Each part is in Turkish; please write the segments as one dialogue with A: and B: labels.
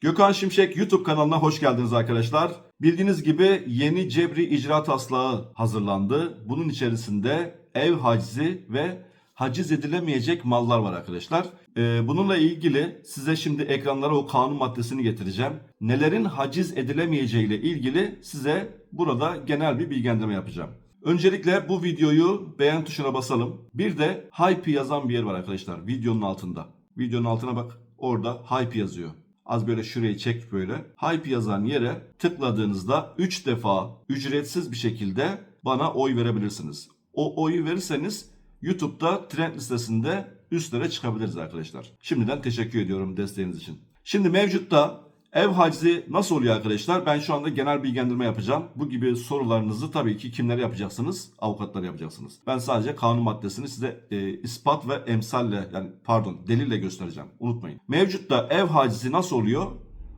A: Gökhan Şimşek YouTube kanalına hoş geldiniz arkadaşlar. Bildiğiniz gibi yeni cebri icra taslağı hazırlandı. Bunun içerisinde ev hacizi ve haciz edilemeyecek mallar var arkadaşlar. Ee, bununla ilgili size şimdi ekranlara o kanun maddesini getireceğim. Nelerin haciz edilemeyeceği ile ilgili size burada genel bir bilgilendirme yapacağım. Öncelikle bu videoyu beğen tuşuna basalım. Bir de hype yazan bir yer var arkadaşlar videonun altında. Videonun altına bak orada hype yazıyor. Az böyle şurayı çek böyle. Hype yazan yere tıkladığınızda 3 defa ücretsiz bir şekilde bana oy verebilirsiniz. O oyu verirseniz YouTube'da trend listesinde üstlere çıkabiliriz arkadaşlar. Şimdiden teşekkür ediyorum desteğiniz için. Şimdi mevcutta ev hacizi nasıl oluyor arkadaşlar? Ben şu anda genel bilgilendirme yapacağım. Bu gibi sorularınızı tabii ki kimlere yapacaksınız? Avukatlara yapacaksınız. Ben sadece kanun maddesini size e, ispat ve emsalle yani pardon delille göstereceğim. Unutmayın. Mevcutta ev hacizi nasıl oluyor?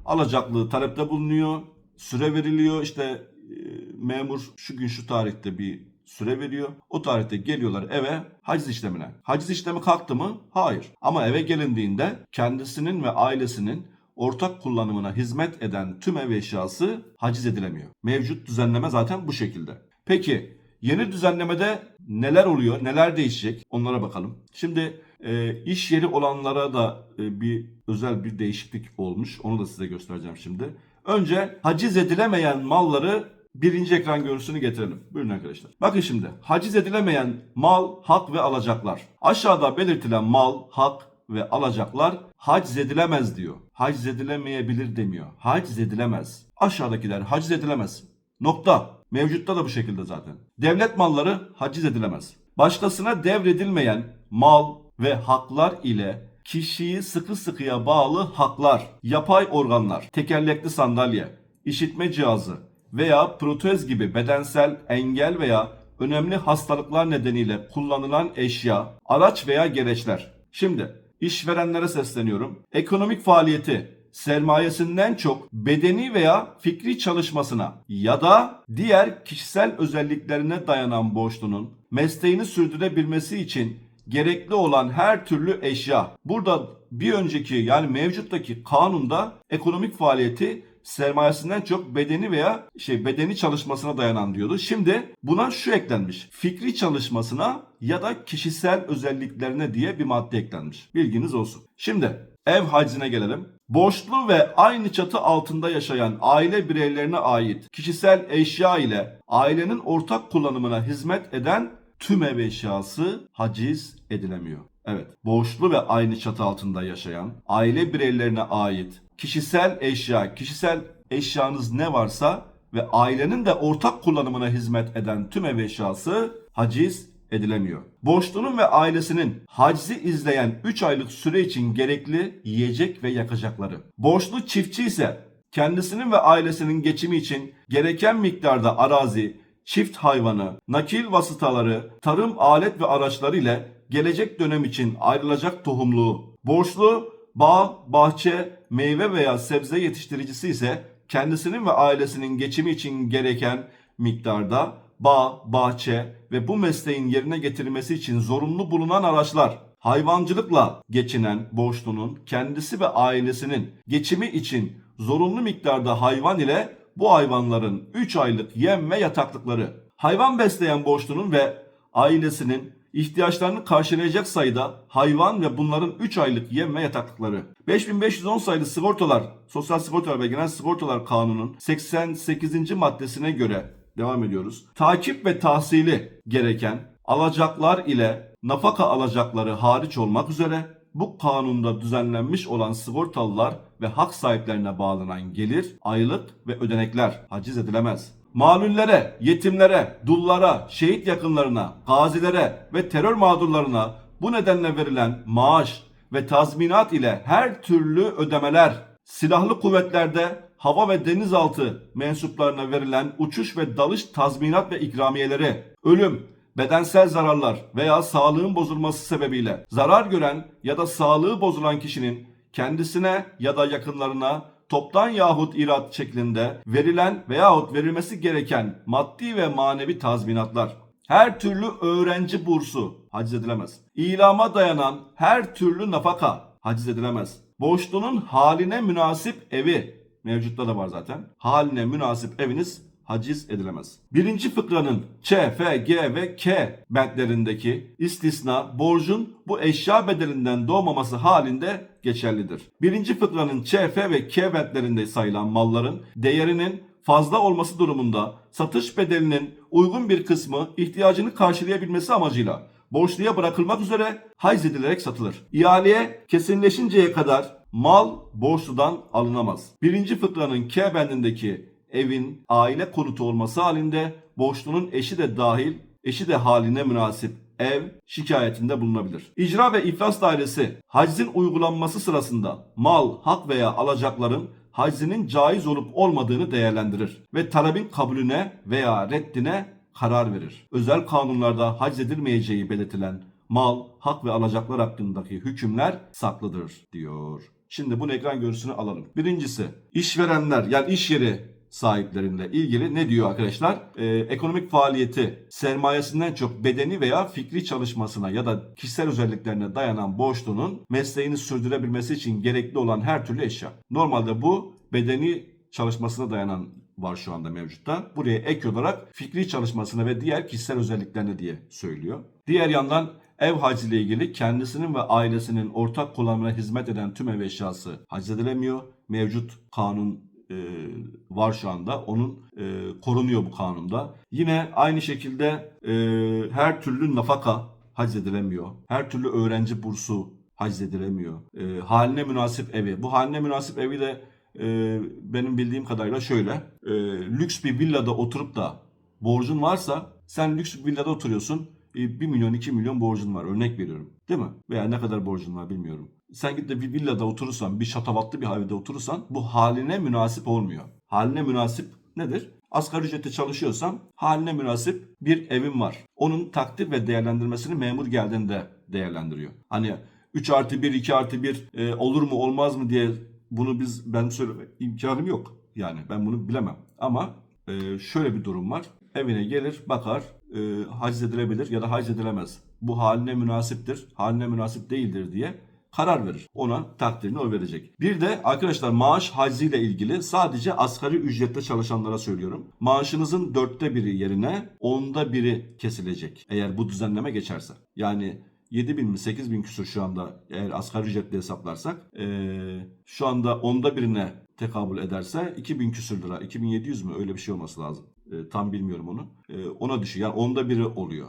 A: Alacaklı talepte bulunuyor. Süre veriliyor. İşte e, memur şu gün şu tarihte bir süre veriyor. O tarihte geliyorlar eve haciz işlemine. Haciz işlemi kalktı mı? Hayır. Ama eve gelindiğinde kendisinin ve ailesinin ortak kullanımına hizmet eden tüm ev eşyası haciz edilemiyor. Mevcut düzenleme zaten bu şekilde. Peki yeni düzenlemede neler oluyor, neler değişecek onlara bakalım. Şimdi e, iş yeri olanlara da e, bir özel bir değişiklik olmuş. Onu da size göstereceğim şimdi. Önce haciz edilemeyen malları birinci ekran görüntüsünü getirelim. Buyurun arkadaşlar. Bakın şimdi haciz edilemeyen mal, hak ve alacaklar. Aşağıda belirtilen mal, hak ve alacaklar haciz edilemez diyor. Haciz edilemeyebilir demiyor. Haciz edilemez. Aşağıdakiler haciz edilemez. Nokta. Mevcutta da bu şekilde zaten. Devlet malları haciz edilemez. Başkasına devredilmeyen mal ve haklar ile kişiyi sıkı sıkıya bağlı haklar, yapay organlar, tekerlekli sandalye, işitme cihazı veya protez gibi bedensel engel veya önemli hastalıklar nedeniyle kullanılan eşya, araç veya gereçler. Şimdi işverenlere sesleniyorum. Ekonomik faaliyeti sermayesinden çok bedeni veya fikri çalışmasına ya da diğer kişisel özelliklerine dayanan borçlunun mesleğini sürdürebilmesi için gerekli olan her türlü eşya. Burada bir önceki yani mevcuttaki kanunda ekonomik faaliyeti sermayesinden çok bedeni veya şey bedeni çalışmasına dayanan diyordu. Şimdi buna şu eklenmiş. Fikri çalışmasına ya da kişisel özelliklerine diye bir madde eklenmiş. Bilginiz olsun. Şimdi ev hacine gelelim. Borçlu ve aynı çatı altında yaşayan aile bireylerine ait kişisel eşya ile ailenin ortak kullanımına hizmet eden tüm ev eşyası haciz edilemiyor. Evet, borçlu ve aynı çatı altında yaşayan aile bireylerine ait kişisel eşya, kişisel eşyanız ne varsa ve ailenin de ortak kullanımına hizmet eden tüm ev eşyası haciz edilemiyor. Borçlunun ve ailesinin hacizi izleyen 3 aylık süre için gerekli yiyecek ve yakacakları. Borçlu çiftçi ise kendisinin ve ailesinin geçimi için gereken miktarda arazi, çift hayvanı, nakil vasıtaları, tarım alet ve araçları ile gelecek dönem için ayrılacak tohumluğu. Borçlu bağ, bahçe, meyve veya sebze yetiştiricisi ise kendisinin ve ailesinin geçimi için gereken miktarda bağ, bahçe ve bu mesleğin yerine getirilmesi için zorunlu bulunan araçlar, hayvancılıkla geçinen borçlunun kendisi ve ailesinin geçimi için zorunlu miktarda hayvan ile bu hayvanların 3 aylık yem ve yataklıkları, hayvan besleyen borçlunun ve ailesinin ihtiyaçlarını karşılayacak sayıda hayvan ve bunların 3 aylık yem ve yataklıkları. 5510 sayılı sigortalar, Sosyal Sigortalar ve Genel Sigortalar Kanunu'nun 88. maddesine göre devam ediyoruz. Takip ve tahsili gereken alacaklar ile nafaka alacakları hariç olmak üzere bu kanunda düzenlenmiş olan sigortalılar ve hak sahiplerine bağlanan gelir, aylık ve ödenekler haciz edilemez. Malullere, yetimlere, dullara, şehit yakınlarına, gazilere ve terör mağdurlarına bu nedenle verilen maaş ve tazminat ile her türlü ödemeler, silahlı kuvvetlerde hava ve denizaltı mensuplarına verilen uçuş ve dalış tazminat ve ikramiyeleri, ölüm, bedensel zararlar veya sağlığın bozulması sebebiyle zarar gören ya da sağlığı bozulan kişinin kendisine ya da yakınlarına toptan yahut irat şeklinde verilen veyahut verilmesi gereken maddi ve manevi tazminatlar, her türlü öğrenci bursu haciz edilemez. İlama dayanan her türlü nafaka haciz edilemez. Borçlunun haline münasip evi mevcutta da var zaten. Haline münasip eviniz haciz edilemez. Birinci fıkranın Ç, F, G ve K bentlerindeki istisna borcun bu eşya bedelinden doğmaması halinde geçerlidir. Birinci fıkranın Ç, F ve K bentlerinde sayılan malların değerinin fazla olması durumunda satış bedelinin uygun bir kısmı ihtiyacını karşılayabilmesi amacıyla borçluya bırakılmak üzere hayz edilerek satılır. İhaleye kesinleşinceye kadar mal borçludan alınamaz. Birinci fıkranın K bendindeki evin aile konutu olması halinde borçlunun eşi de dahil, eşi de haline münasip ev şikayetinde bulunabilir. İcra ve iflas dairesi haczin uygulanması sırasında mal, hak veya alacakların haczinin caiz olup olmadığını değerlendirir ve talebin kabulüne veya reddine karar verir. Özel kanunlarda hac edilmeyeceği belirtilen mal, hak ve alacaklar hakkındaki hükümler saklıdır diyor. Şimdi bunu ekran görüntüsünü alalım. Birincisi işverenler yani iş yeri sahiplerinle ilgili ne diyor arkadaşlar? Ee, ekonomik faaliyeti sermayesinden çok bedeni veya fikri çalışmasına ya da kişisel özelliklerine dayanan borçlunun mesleğini sürdürebilmesi için gerekli olan her türlü eşya. Normalde bu bedeni çalışmasına dayanan var şu anda mevcutta. Buraya ek olarak fikri çalışmasına ve diğer kişisel özelliklerine diye söylüyor. Diğer yandan ev hacı ile ilgili kendisinin ve ailesinin ortak kullanımına hizmet eden tüm ev eşyası hac edilemiyor. Mevcut kanun e, var şu anda. Onun e, korunuyor bu kanunda. Yine aynı şekilde e, her türlü nafaka hac edilemiyor. Her türlü öğrenci bursu hac edilemiyor. E, haline münasip evi. Bu haline münasip evi de e, benim bildiğim kadarıyla şöyle. E, lüks bir villada oturup da borcun varsa sen lüks bir villada oturuyorsun. 1 milyon 2 milyon borcun var örnek veriyorum değil mi? Veya ne kadar borcun var bilmiyorum. Sen git de bir villada oturursan bir şatavatlı bir evde oturursan bu haline münasip olmuyor. Haline münasip nedir? Asgari ücrete çalışıyorsam haline münasip bir evim var. Onun takdir ve değerlendirmesini memur geldiğinde değerlendiriyor. Hani 3 artı 1 2 artı 1 e, olur mu olmaz mı diye bunu biz ben söyleme imkanım yok. Yani ben bunu bilemem. Ama e, şöyle bir durum var. Evine gelir bakar e, haciz edilebilir ya da haciz edilemez. Bu haline münasiptir, haline münasip değildir diye karar verir. Ona takdirini o verecek. Bir de arkadaşlar maaş haciziyle ilgili sadece asgari ücrette çalışanlara söylüyorum. Maaşınızın dörtte biri yerine onda biri kesilecek. Eğer bu düzenleme geçerse. Yani 7 bin mi 8 bin küsur şu anda eğer asgari ücretle hesaplarsak eee, şu anda onda birine tekabül ederse 2000 küsür lira 2700 mü öyle bir şey olması lazım. Eee, tam bilmiyorum onu. Eee, ona düşüyor yani onda biri oluyor.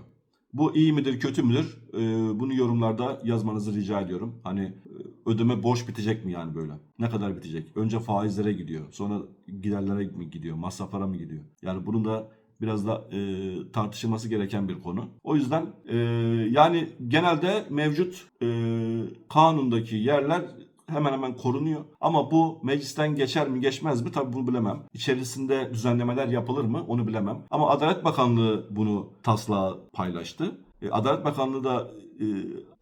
A: Bu iyi midir kötü müdür? Eee, bunu yorumlarda yazmanızı rica ediyorum. Hani e, ödeme borç bitecek mi yani böyle? Ne kadar bitecek? Önce faizlere gidiyor. Sonra giderlere mi gidiyor? Masraflara mı gidiyor? Yani bunun da biraz da e, tartışılması gereken bir konu. O yüzden e, yani genelde mevcut e, kanundaki yerler hemen hemen korunuyor. Ama bu meclisten geçer mi geçmez mi tabii bunu bilemem. İçerisinde düzenlemeler yapılır mı onu bilemem. Ama Adalet Bakanlığı bunu taslağı paylaştı. E, Adalet Bakanlığı da e,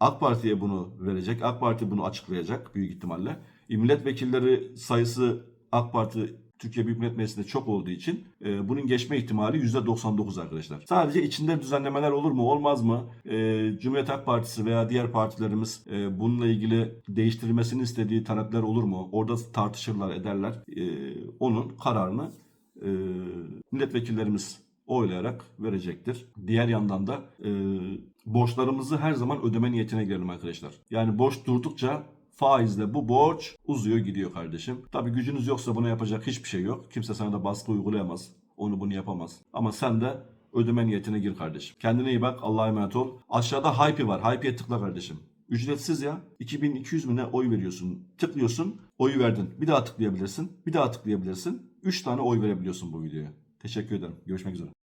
A: AK Parti'ye bunu verecek. AK Parti bunu açıklayacak büyük ihtimalle. E, milletvekilleri sayısı AK Parti Türkiye Büyük Millet Meclisi'nde çok olduğu için e, bunun geçme ihtimali %99 arkadaşlar. Sadece içinde düzenlemeler olur mu olmaz mı? E, Cumhuriyet Halk Partisi veya diğer partilerimiz e, bununla ilgili değiştirilmesini istediği talepler olur mu? Orada tartışırlar ederler. E, onun kararını e, milletvekillerimiz oylayarak verecektir. Diğer yandan da e, borçlarımızı her zaman ödeme niyetine girelim arkadaşlar. Yani borç durdukça faizle bu borç uzuyor gidiyor kardeşim. Tabi gücünüz yoksa buna yapacak hiçbir şey yok. Kimse sana da baskı uygulayamaz. Onu bunu yapamaz. Ama sen de ödeme niyetine gir kardeşim. Kendine iyi bak. Allah'a emanet ol. Aşağıda Hype var. Hype'ye tıkla kardeşim. Ücretsiz ya. 2200 mü ne oy veriyorsun. Tıklıyorsun. Oyu verdin. Bir daha tıklayabilirsin. Bir daha tıklayabilirsin. 3 tane oy verebiliyorsun bu videoya. Teşekkür ederim. Görüşmek üzere.